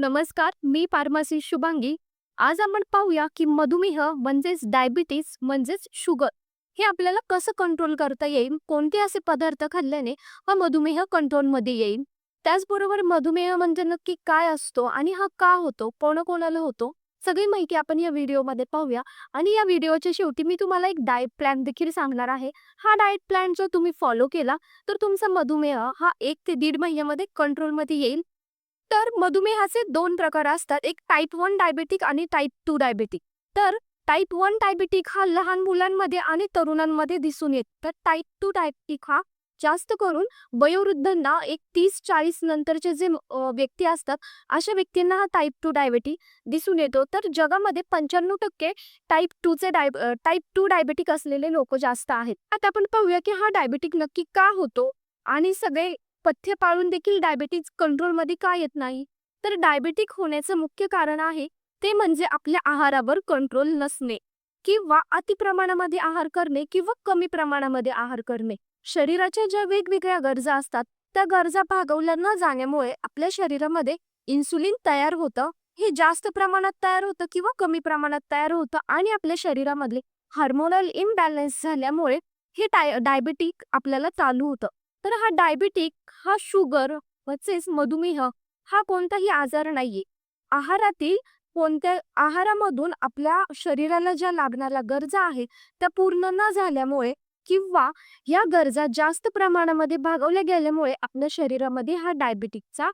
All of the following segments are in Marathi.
नमस्कार मी फार्मसी शुभांगी. आज आपण पाहूया की मधुमेह म्हणजेच डायबिटीस म्हणजेच शुगर हे आपल्याला कसं कंट्रोल करता येईल? कोणते असे पदार्थ खाल्ल्याने हा मधुमेह कंट्रोलमध्ये येईल? त्याचबरोबर मधुमेह म्हणजे नक्की काय असतो आणि हा का होतो? कोणाकोणाला होतो? सगळी माहिती आपण या व्हिडिओमध्ये पाहूया. आणि या व्हिडिओच्या शेवटी मी तुम्हाला एक डाएट प्लॅन देखील सांगणार आहे. हा डाएट प्लॅन जर तुम्ही फॉलो केला तर तुमचा मधुमेह हा एक ते दीड महिन्यामध्ये कंट्रोलमध्ये येईल. तर मधुमेहाचे दोन प्रकार असतात. एक टाईप वन डायबेटिक आणि टाईप टू डायबेटिक तर टाईप वन डायबेटिक हा लहान मुलांमध्ये आणि तरुणांमध्ये दिसून येत. तर टाईप टू डायबेटिक हा जास्त करून वयोवृद्धांना एक तीस चाळीस नंतरचे जे व्यक्ती असतात अशा व्यक्तींना हा टाईप टू डायबेटिक दिसून येतो. तर जगामध्ये पंच्याण्णव टक्के टाईप टूचे डाय टाईप टू डायबेटिक असलेले लोक जास्त आहेत. आता आपण पाहूया की हा डायबेटिक नक्की का होतो? आणि सगळे पथ्य पाळून देखील डायबेटीज कंट्रोलमध्ये का येत नाही? तर डायबेटिक होण्याचं मुख्य कारण आहे ते म्हणजे आपल्या आहारावर कंट्रोल नसणे किंवा अति प्रमाणामध्ये आहार करणे किंवा कमी प्रमाणामध्ये आहार करणे. शरीराच्या ज्या वेगवेगळ्या गरजा असतात त्या गरजा भागवल्या न जाण्यामुळे आपल्या शरीरामध्ये इन्सुलिन तयार होतं. हे जास्त प्रमाणात तयार होतं किंवा कमी प्रमाणात तयार होतं आणि आपल्या शरीरामधले हार्मोनल इम्बॅलन्स झाल्यामुळे हे डाय डायबेटिक आपल्याला चालू होतं. तर हा डायबेटिक हा शुगर म्हणजेच मधुमेह हा कोणताही आजार नाहीये. आहारातील कोणत्या आहारामधून आपल्या शरीराला ज्या लागणाऱ्या गरजा आहेत त्या पूर्ण न झाल्यामुळे किंवा या गरजा जास्त प्रमाणामध्ये भागवल्या गेल्यामुळे आपल्या शरीरामध्ये हा डायबेटिकचा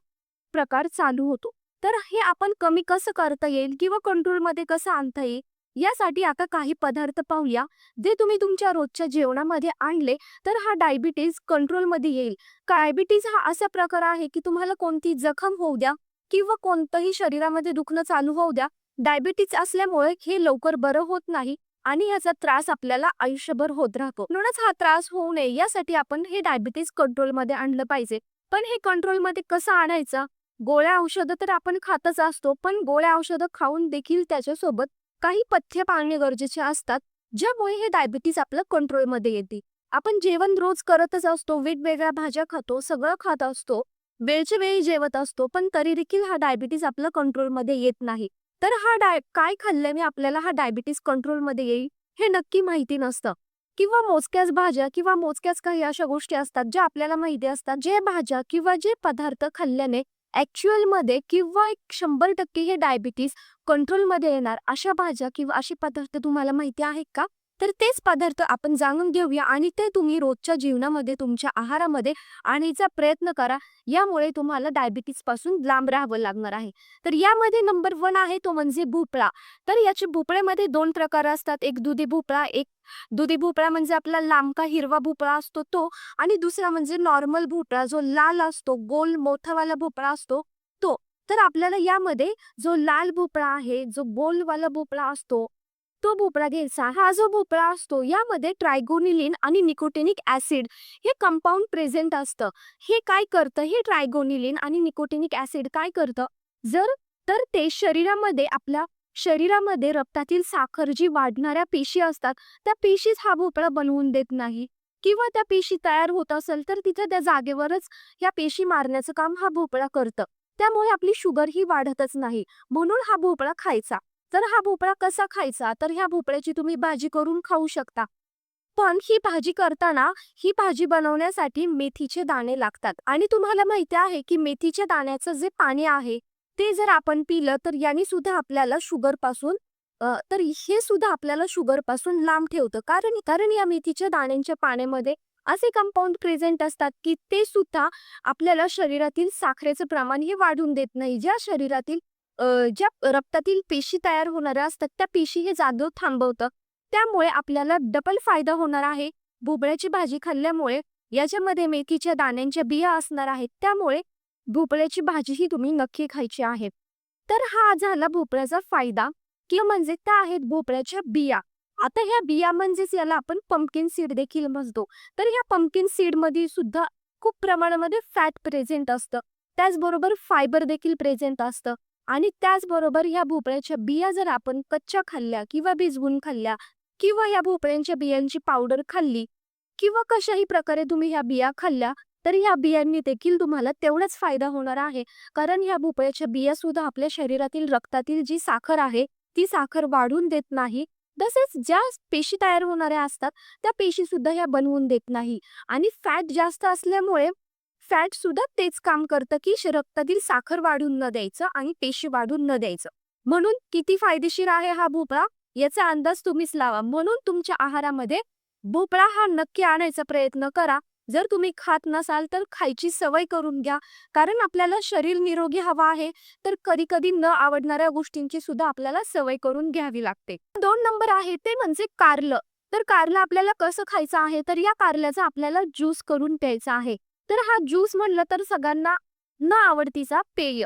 प्रकार चालू होतो. तर हे आपण कमी कसं करता येईल किंवा कंट्रोलमध्ये कसं आणता येईल? यासाठी आता काही पदार्थ पाहूया. जे तुम्ही तुमच्या रोजच्या जेवणामध्ये आणले तर हा डायबिटीज कंट्रोलमध्ये येईल. डायबिटीज हा असा प्रकार आहे की तुम्हाला कोणती जखम होऊ द्या किंवा कोणतंही शरीरामध्ये दुखणं चालू होऊ द्या. डायबिटीज असल्यामुळे हे लवकर बरं होत नाही आणि याचा त्रास आपल्याला आयुष्यभर होत राहतो. म्हणूनच हा त्रास होऊ नये यासाठी आपण हे डायबिटीज कंट्रोलमध्ये आणलं पाहिजे. पण हे कंट्रोलमध्ये कसं आणायचं? गोळ्या औषधं तर आपण खातच असतो पण गोळ्या औषधं खाऊन देखील त्याच्यासोबत काही पथ्य पाळणे गरजेचे असतात ज्यामुळे हे डायबिटीज आपलं कंट्रोलमध्ये येते. आपण जेवण रोज करतच असतो वेगवेगळ्या भाज्या खातो सगळं खात असतो वेळच्या वेळी जेवत असतो पण तरी देखील हा डायबिटीज आपलं कंट्रोलमध्ये येत नाही. तर हा डाय काय खाल्ल्याने आपल्याला हा डायबिटीज कंट्रोलमध्ये येईल हे नक्की माहिती नसतं. किंवा मोजक्याच भाज्या किंवा मोजक्याच काही अशा गोष्टी असतात ज्या आपल्याला माहिती असतात जे भाज्या किंवा जे पदार्थ खाल्ल्याने ॲक्च्युअलमध्ये किंवा एक शंभर टक्के हे डायबिटीज कंट्रोलमध्ये येणार अशा भाज्या किंवा असे पदार्थ तुम्हाला माहिती आहेत का? तर तेच पदार्थ आपण जाणून घेऊया आणि ते तुम्ही रोजच्या जीवनामध्ये तुमच्या आहारामध्ये आणण्याचा प्रयत्न करा. यामुळे तुम्हाला डायबिटीजपासून लांब राहावं लागणार आहे. तर यामध्ये नंबर वन आहे तो म्हणजे भोपळा. तर याचे भोपळ्यामध्ये दोन प्रकार असतात. एक दुधी भोपळा एक दुधी भोपळा म्हणजे आपला लांबका हिरवा भोपळा असतो तो आणि दुसरा म्हणजे नॉर्मल भोपळा जो लाल असतो गोल मोठावाला भोपळा असतो तो. तर आपल्याला यामध्ये जो लाल भोपळा आहे जो गोलवाला भोपळा असतो तो भोपळा घ्यायचा हा जो भोपळा असतो यामध्ये ट्रायगोनिलिन आणि निकोटेनिक ऍसिड हे कंपाऊंड प्रेझेंट असतं. हे काय करतं? हे ट्रायगोनिलिन आणि निकोटेनिक ऍसिड काय करतं? जर तर ते शरीरामध्ये आपल्या शरीरामध्ये रक्तातील साखर जी वाढणाऱ्या पेशी असतात त्या पेशीच हा भोपळा बनवून देत नाही. किंवा त्या पेशी तयार होत असेल तर तिथे त्या जागेवरच या पेशी मारण्याचं काम हा भोपळा करतं. त्यामुळे आपली शुगर ही वाढतच नाही. म्हणून हा भोपळा खायचा. तर हा भोपळा कसा खायचा? तर ह्या भोपळ्याची तुम्ही भाजी करून खाऊ शकता. पण ही भाजी करताना ही भाजी बनवण्यासाठी मेथीचे दाणे लागतात. आणि तुम्हाला माहिती आहे की मेथीच्या दाण्याचं जे पाणी आहे ते जर आपण पिलं तर यांनी सुद्धा आपल्याला शुगरपासून तर हे सुद्धा आपल्याला शुगरपासून लांब ठेवतं. कारण कारण या मेथीच्या दाण्यांच्या पाण्यामध्ये असे कंपाऊंड प्रेझेंट असतात की ते सुद्धा आपल्याला शरीरातील साखरेचं प्रमाण हे वाढून देत नाही. ज्या शरीरातील ज्या रक्तातील पेशी तयार होणाऱ्या असतात त्या पेशी हे जागेवर थांबवतं. त्यामुळे आपल्याला डबल फायदा होणार आहे. भोपळ्याची भाजी खाल्ल्यामुळे याच्यामध्ये मेथीच्या दाण्यांच्या बिया असणार आहेत. त्यामुळे भोपळ्याची भाजी ही तुम्ही नक्की खायची आहे. तर हा झाला भोपळ्याचा फायदा. किंवा म्हणजे त्या आहेत भोपळ्याच्या बिया. आता ह्या बिया म्हणजेच याला आपण पंपकिन सीड देखील म्हणतो. तर ह्या पंपकिन सीडमध्ये सुद्धा खूप प्रमाणामध्ये फॅट प्रेझेंट असतं. त्याचबरोबर फायबर देखील प्रेझेंट असतं. आणि त्याचबरोबर ह्या भोपळ्याच्या बिया जर आपण कच्च्या खाल्ल्या किंवा भिजवून खाल्ल्या किंवा या भोपळ्यांच्या बियांची पावडर खाल्ली किंवा कशाही प्रकारे तुम्ही ह्या बिया खाल्ल्या तर ह्या बियांनी देखील तुम्हाला तेवढाच फायदा होणार आहे. कारण ह्या भोपळ्याच्या बिया सुद्धा आपल्या शरीरातील रक्तातील जी साखर आहे ती साखर वाढून देत नाही. तसेच ज्या पेशी तयार होणाऱ्या असतात त्या पेशी सुद्धा ह्या बनवून देत नाही. आणि फॅट जास्त असल्यामुळे फॅट सुद्धा तेच काम करतं की श- रक्तातील साखर वाढून न द्यायचं आणि पेशी वाढून न द्यायचं. म्हणून किती फायदेशीर आहे हा भोपळा? याचा अंदाज तुम्हीच लावा. म्हणून तुमच्या आहारामध्ये भोपळा हा नक्की आणायचा प्रयत्न करा. जर तुम्ही खात नसाल तर खायची सवय करून घ्या. कारण आपल्याला शरीर निरोगी हवा आहे तर कधी कधी न आवडणाऱ्या गोष्टींची सुद्धा आपल्याला सवय करून घ्यावी लागते. दोन नंबर आहे ते म्हणजे कारलं. तर कारलं आपल्याला कसं खायचं आहे? तर या कारल्याचा आपल्याला ज्यूस करून प्यायचा आहे. तर हा ज्यूस म्हणलं तर सगळ्यांना न आवडतीचा पेय.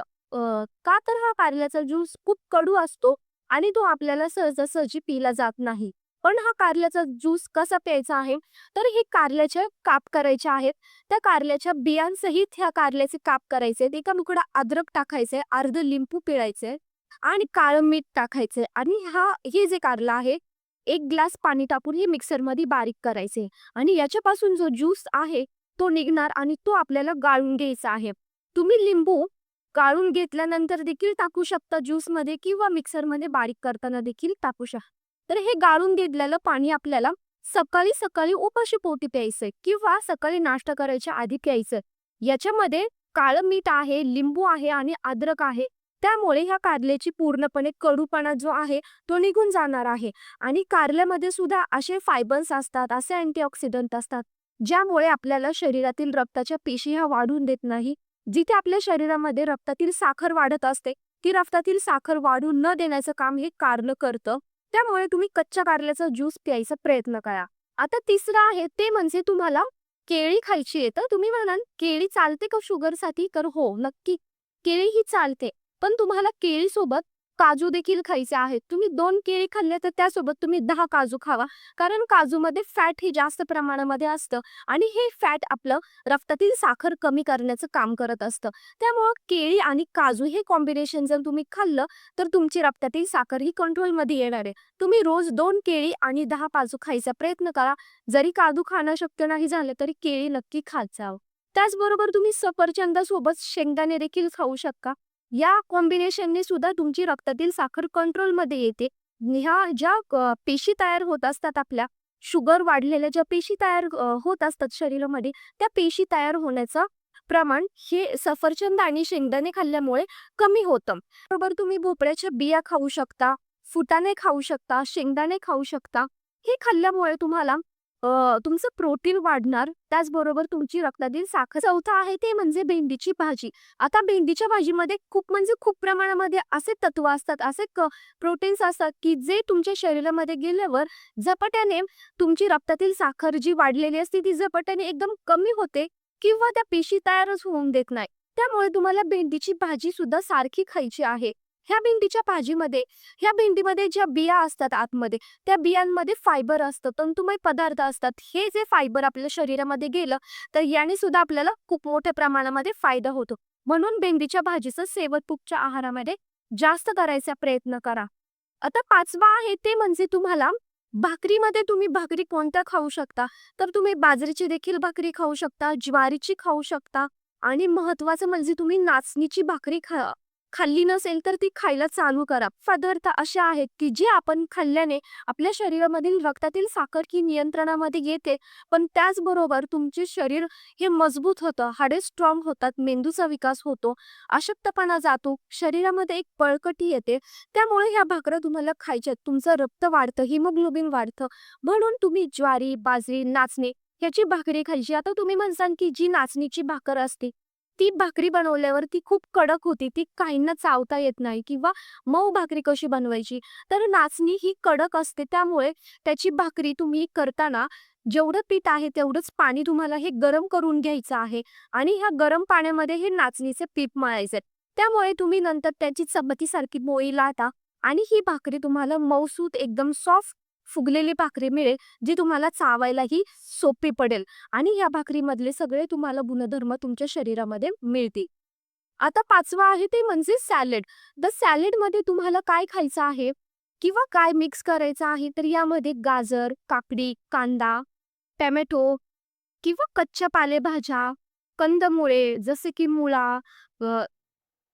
का तर हा कारल्याचा ज्यूस खूप कडू असतो आणि तो आपल्याला सहजासहजी पिला जात नाही. पण हा कारल्याचा ज्यूस कसा प्यायचा आहे? तर हे कारल्याचे काप करायचे आहेत. त्या कारल्याच्या बियांसहित ह्या कारल्याचे काप करायचे एका मुकडा अद्रक टाकायचे अर्ध लिंबू पिळायचे आणि काळं मीठ टाकायचे आणि हा हे जे कारलं आहे एक ग्लास पाणी टाकून हे मिक्सरमध्ये बारीक करायचे आणि याच्यापासून जो ज्यूस आहे तो निघणार आणि तो आपल्याला गाळून घ्यायचा आहे. तुम्ही लिंबू गाळून घेतल्यानंतर देखील टाकू शकता ज्यूसमध्ये किंवा मिक्सरमध्ये बारीक करताना देखील टाकू शकता तर हे गाळून घेतलेलं पाणी आपल्याला सकाळी सकाळी उपाशी पोटी प्यायचंय किंवा सकाळी नाश्ता करायच्या आधी प्यायचं याच्यामध्ये काळं मीठ आहे लिंबू आहे आणि अद्रक आहे. त्यामुळे ह्या कारल्याची पूर्णपणे कडूपणा जो आहे तो निघून जाणार आहे. आणि कारल्यामध्ये सुद्धा असे फायबर्स असतात असे अँटीऑक्सिडंट असतात ज्यामुळे आपल्याला शरीरातील रक्ताच्या पेशी ह्या वाढून देत नाही. जिथे आपल्या शरीरामध्ये रक्तातील साखर वाढत असते ती रक्तातील साखर वाढून न देण्याचं काम हे कारलं करतं. त्यामुळे तुम्ही कच्च्या कारल्याचा ज्यूस प्यायचा प्रयत्न करा. आता तिसरं आहे ते म्हणजे तुम्हाला केळी खायची आहे. तर तुम्ही म्हणाल केळी चालते का शुगरसाठी तर हो नक्की. केळी ही चालते. पण तुम्हाला केळी सोबत काजू देखील खायचे आहेत. तुम्ही दोन केळी खाल्ले तर त्यासोबत तुम्ही दहा काजू खावा. कारण काजूमध्ये फॅट हे जास्त प्रमाणामध्ये असतं आणि हे फॅट आपलं रक्तातील साखर कमी करण्याचं काम करत असतं. त्यामुळं केळी आणि काजू हे कॉम्बिनेशन जर तुम्ही खाल्लं तर तुमची रक्तातील साखर ही कंट्रोलमध्ये येणार आहे. तुम्ही रोज दोन केळी आणि दहा काजू खायचा प्रयत्न करा. जरी काजू खाणं शक्य नाही झालं तरी केळी नक्की खात जावं. त्याचबरोबर तुम्ही सफरचंदासोबत शेंगदाणे देखील खाऊ शकता. या कॉम्बिनेशनने सुद्धा तुमची रक्तातील साखर कंट्रोलमध्ये येते. ह्या ज्या पेशी तयार होत असतात आपल्या शुगर वाढलेल्या ज्या पेशी तयार होत असतात शरीरामध्ये त्या पेशी तयार होण्याचं प्रमाण हे सफरचंद आणि शेंगदाणे खाल्ल्यामुळे कमी होतं. बरोबर तुम्ही भोपळ्याच्या बिया खाऊ शकता फुटाणे खाऊ शकता शेंगदाणे खाऊ शकता हे खाल्ल्यामुळे तुम्हाला तुमचं प्रोटीन वाढणार त्याचबरोबर तुमची रक्तातील साखर चौथा आहे ते म्हणजे भेंडीची भाजी. आता भेंडीच्या भाजीमध्ये खूप म्हणजे खूप प्रमाणामध्ये असे तत्व असतात असे प्रोटीन्स असतात की जे तुमच्या शरीरामध्ये गेल्यावर झपाट्याने तुमची रक्तातील साखर जी वाढलेली असते ती झपाट्याने एकदम कमी होते किंवा त्या पेशी तयारच होऊन देत नाही. त्यामुळे तुम्हाला भेंडीची भाजी सुद्धा सारखी खायची आहे. ह्या भेंडीच्या भाजीमध्ये ह्या भेंडीमध्ये ज्या बिया असतात आतमध्ये त्या बियांमध्ये फायबर असतं. तंतुमय पदार्थ असतात. हे जे फायबर आपल्या शरीरामध्ये गेलं तर याने सुद्धा आपल्याला खूप मोठ्या प्रमाणामध्ये फायदा होतो. म्हणून भेंडीच्या भाजीचं सेवन तुमच्या आहारामध्ये जास्त करायचा प्रयत्न करा. आता पाचवा आहे ते म्हणजे तुम्हाला भाकरीमध्ये तुम्ही भाकरी कोणत्या खाऊ शकता? तर तुम्ही बाजरीची देखील भाकरी खाऊ शकता ज्वारीची खाऊ शकता आणि महत्वाचं म्हणजे तुम्ही नाचणीची भाकरी खा खाल्ली नसेल तर ती खायला चालू करा. पदार्थ असे आहेत की जे आपण खाल्ल्याने आपल्या शरीरामधील रक्तातील साखर ही नियंत्रणामध्ये येते पण त्याचबरोबर तुमचे शरीर हे मजबूत होतं हाडे स्ट्रॉंग होतात मेंदूचा विकास होतो अशक्तपणा जातो शरीरामध्ये एक बळकटी येते. त्यामुळे ह्या भाकऱ्या तुम्हाला खायच्यात तुमचं रक्त वाढतं हिमोग्लोबिन वाढतं. म्हणून तुम्ही ज्वारी बाजरी नाचणी ह्याची भाकरी खायची. आता तुम्ही म्हणसान की जी नाचणीची भाकर असते ती भाकरी बनवल्यावर ती खूप कडक होती. ती काहींना चावता येत नाही किंवा मऊ भाकरी कशी बनवायची? तर नाचणी ही कडक असते. त्यामुळे त्याची भाकरी तुम्ही करताना जेवढं पीठ आहे तेवढंच पाणी तुम्हाला हे गरम करून घ्यायचं आहे आणि ह्या गरम पाण्यामध्ये हे नाचणीचे पीठ मळायचे त्यामुळे तुम्ही नंतर त्याची चपातीसारखी मोळी लाटा आणि ही भाकरी तुम्हाला मऊसूत एकदम सॉफ्ट फुगलेली भाकरी मिळेल जी तुम्हाला चावायलाही सोपी पडेल आणि या भाकरीमधले सगळे तुम्हाला गुणधर्म तुमच्या शरीरामध्ये मिळतील. आता पाचवा आहे ते म्हणजे सॅलड. द सॅलडमध्ये तुम्हाला काय खायचं आहे किंवा काय मिक्स करायचं आहे तर यामध्ये गाजर काकडी कांदा टॅमॅटो किंवा कच्च्या पालेभाज्या कंदमुळे जसे की मुळा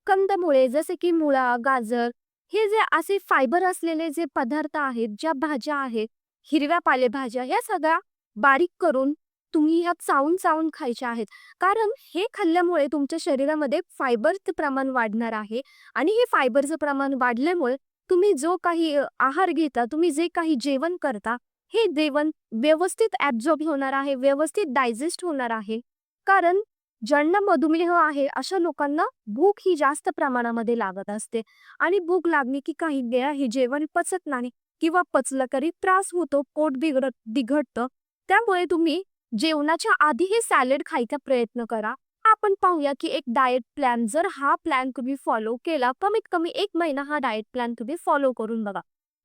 कंदमुळे जसे की मुळा, गाजर हे जे असे फायबर असलेले जे पदार्थ आहेत, ज्या भाज्या आहेत, हिरव्या पालेभाज्या ह्या सगळ्या बारीक करून तुम्ही ह्या चावून-चावून खायच्या आहेत. कारण हे खाल्ल्यामुळे तुमच्या शरीरामध्ये फायबरचं प्रमाण वाढणार आहे आणि हे फायबरचं प्रमाण वाढल्यामुळे तुम्ही जो काही आहार घेता, तुम्ही जे काही जेवण करता, हे जेवण व्यवस्थित ॲब्झॉर्ब होणार आहे, व्यवस्थित डायजेस्ट होणार आहे. कारण ज्यांना मधुमेह आहे अशा लोकांना भूक ही जास्त प्रमाणामध्ये लागत असते आणि भूक लागली की काही वेळा हे जेवण पचत नाही किंवा पचलं तरी त्रास होतो, पोट बिघडत बिघडतं. त्यामुळे तुम्ही जेवणाच्या आधी हे सॅलड खायचा प्रयत्न करा. आपण पाहूया की एक डाएट प्लॅन जर हा प्लॅन तुम्ही फॉलो केला, कमीत कमी एक महिना हा डाएट प्लॅन तुम्ही फॉलो करून बघा.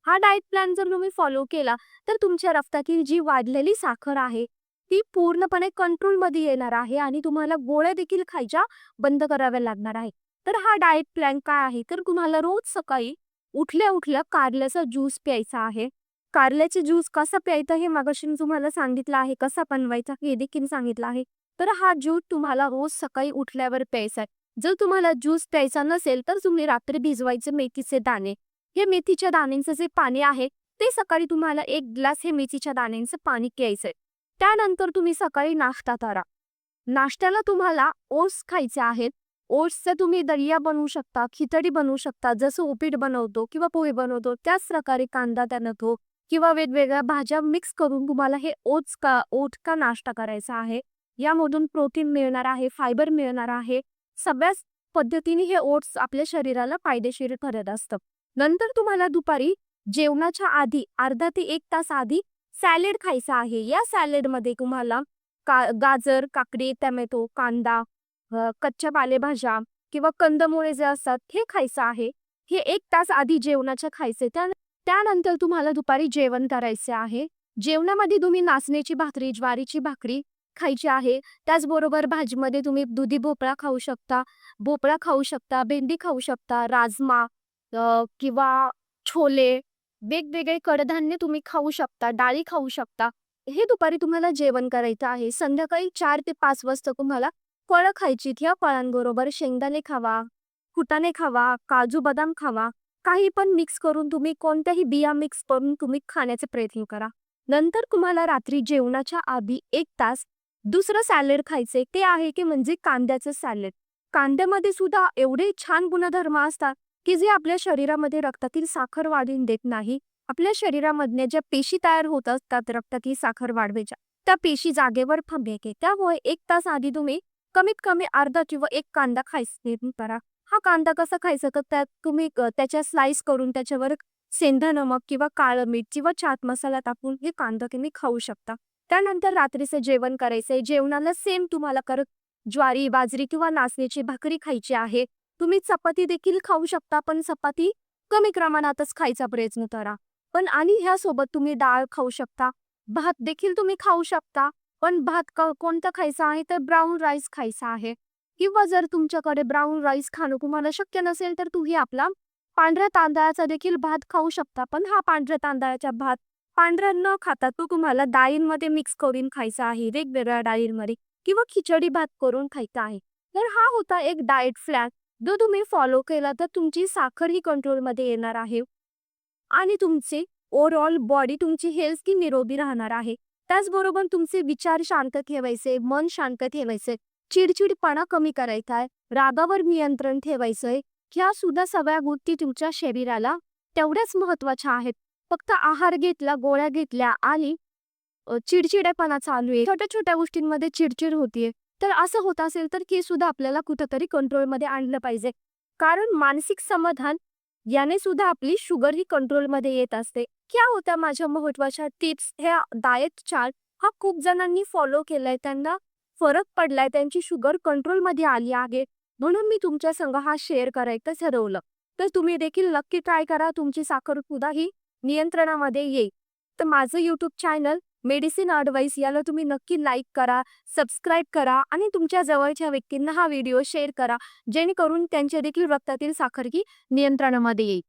हा डाएट प्लॅन जर तुम्ही फॉलो केला, तर तुमच्या रक्तातील जी वाढलेली साखर आहे, ती पूर्णपणे कंट्रोलमध्ये येणार आहे आणि तुम्हाला गोळ्या देखील खायच्या बंद कराव्या लागणार आहे. तर हा डाएट प्लॅन काय आहे, तर तुम्हाला रोज सकाळी उठल्या-उठल्या कारल्याचा ज्यूस प्यायचा आहे. कारल्याचे ज्यूस कसा प्यायचा हे मागाशी मी तुम्हाला सांगितलं आहे, कसा बनवायचा हे देखील सांगितलं आहे. तर हा ज्यूस तुम्हाला रोज सकाळी उठल्यावर प्यायचा आहे. जर तुम्हाला ज्यूस प्यायचा नसेल, तर तुम्ही रात्री भिजवायचे मेथीचे दाणे. हे मेथीच्या दाण्यांचं जे पाणी आहे, ते सकाळी तुम्हाला एक ग्लास हे मेथीच्या दाण्यांचं पाणी प्यायचंय. त्यानंतर तुम्ही सकाळी नाश्ता करा. नाश्त्याला तुम्हाला ओट्स खायचे आहेत. ओट्सचं तुम्ही दलिया बनवू शकता, खिचडी बनवू शकता, जसं उपीट बनवतो किंवा पोहे बनवतो त्याच प्रकारे कांदा त्यानं तो किंवा वेगवेगळ्या भाज्या मिक्स करून तुम्हाला हे ओट्स का ओट का नाश्ता करायचा आहे. यामधून प्रोटीन मिळणार आहे, फायबर मिळणार आहे. सगळ्याच पद्धतीने हे ओट्स आपल्या शरीराला फायदेशीर ठरत असतं. नंतर तुम्हाला दुपारी जेवणाच्या आधी अर्धा ते एक तास आधी सॅलेड खायचा आहे. या सॅलडमध्ये तुम्हाला का गाजर, काकडी, टमॅटो कांदा, कच्च्या पालेभाज्या किंवा कंदमुळे जे असतात हे खायचं आहे. हे एक तास आधी जेवणाच्या खायचे. त्या त्यानंतर तुम्हाला दुपारी जेवण करायचे आहे. जेवणामध्ये तुम्ही नाचण्याची भाकरी, ज्वारीची भाकरी खायची आहे. त्याचबरोबर भाजीमध्ये तुम्ही दुधी भोपळा खाऊ शकता, भोपळा खाऊ शकता, भेंडी खाऊ शकता, राजमा किंवा छोले, वेगवेगळे कडधान्य तुम्ही खाऊ शकता, डाळी खाऊ शकता. हे दुपारी तुम्हाला जेवण करायचं आहे. संध्याकाळी चार ते पाच वाजता तुम्हाला फळं खायची. ह्या फळांबरोबर शेंगदाणे खावा, फुटाणे खावा, काजू, बदाम खावा. काही पण मिक्स करून तुम्ही कोणत्याही बिया मिक्स करून तुम्ही खाण्याचे प्रयत्न करा. नंतर तुम्हाला रात्री जेवणाच्या आधी एक तास दुसरं सॅलड खायचे ते आहे की म्हणजे कांद्याचं सॅलेड कांद्यामध्ये सुद्धा एवढे छान गुणधर्म असतात, की जे आपल्या शरीरामध्ये रक्तातील साखर वाढून देत नाही. आपल्या शरीरामधने ज्या पेशी तयार होत असतात रक्तातील साखर वाढवायच्या, त्या पेशी जागेवर थांबेल. त्यामुळे एक तास आधी तुम्ही कमीत कमी अर्धा किंवा एक कांदा खायचा करा. हा कांदा कसा खायचा तर त्यात तुम्ही त्याच्या स्लाइस करून त्याच्यावर सेंधा नमक किंवा काळं मीठ किंवा चाट मसाला टाकून हे कांदा तुम्ही खाऊ शकता. त्यानंतर रात्रीचं जेवण करायचंय. जेवणाला सेम तुम्हाला करत ज्वारी, बाजरी किंवा नाचणीची भाकरी खायची आहे. तुम्ही चपाती देखील खाऊ शकता, पण चपाती कमी प्रमाणातच खायचा प्रयत्न करा. पण आणि ह्यासोबत तुम्ही डाळ खाऊ शकता, भात देखील तुम्ही खाऊ शकता. पण भात क कोणता खायचा आहे तर ब्राऊन राईस खायचा आहे किंवा जर तुमच्याकडे ब्राऊन राईस खाणं तुम्हाला शक्य नसेल, तर तुम्ही आपला पांढऱ्या तांदळाचा देखील भात खाऊ शकता. पण हा पांढऱ्या तांदळाचा भात पांढरा न खाता तो तुम्हाला डाळींमध्ये मिक्स करून खायचा आहे, वेगवेगळ्या डाळींमध्ये किंवा खिचडी भात करून खायचा आहे. तर हा होता एक डाएट फ्लॅट जो तुम्ही फॉलो केला तर तुमची साखर ही कंट्रोलमध्ये येणार आहे आणि तुमची ओव्हरऑल बॉडी तुमची हेल्थ की निरोगी राहणार आहे. त्याचबरोबर तुमचे विचार शांत ठेवायचे, मन शांत ठेवायचे, चिडचिडपणा कमी करायचा आहे, रागावर नियंत्रण ठेवायचंय. ह्या सुद्धा सगळ्या गोष्टी तुमच्या शरीराला तेवढ्याच महत्त्वाच्या आहेत. फक्त आहार घेतला, गोळ्या घेतल्या आणि चिडचिडेपणा चालू आहे. छोट्या-छोट्या गोष्टींमध्ये चिडचिड होतीये. तर असं होत असेल तर हे सुद्धा आपल्याला कुठंतरी कंट्रोलमध्ये आणलं पाहिजे. कारण मानसिक समाधान याने सुद्धा आपली शुगर ही कंट्रोलमध्ये येत असते. क्या होत्या माझ्या महत्त्वाच्या टिप्स. ह्या डाएट चार्ट हा खूप जणांनी फॉलो केलाय. त्यांना फरक पडलाय. त्यांची शुगर कंट्रोलमध्ये आली आहे. म्हणून मी तुमच्या संग हा शेअर करायचं ठरवलं. तर तुम्ही देखील नक्की ट्राय करा. तुमची साखर सुद्धा ही नियंत्रणामध्ये येईल. तर माझं यूट्यूब चॅनल मेडिसिन अडवाईस याला तुम्ही नक्की लाईक करा, सबस्क्राईब करा आणि तुमच्या जवळच्या व्यक्तींना हा व्हिडिओ शेअर करा. जेणेकरून त्यांच्या देखील रक्तातील साखर की नियंत्रणामध्ये येईल.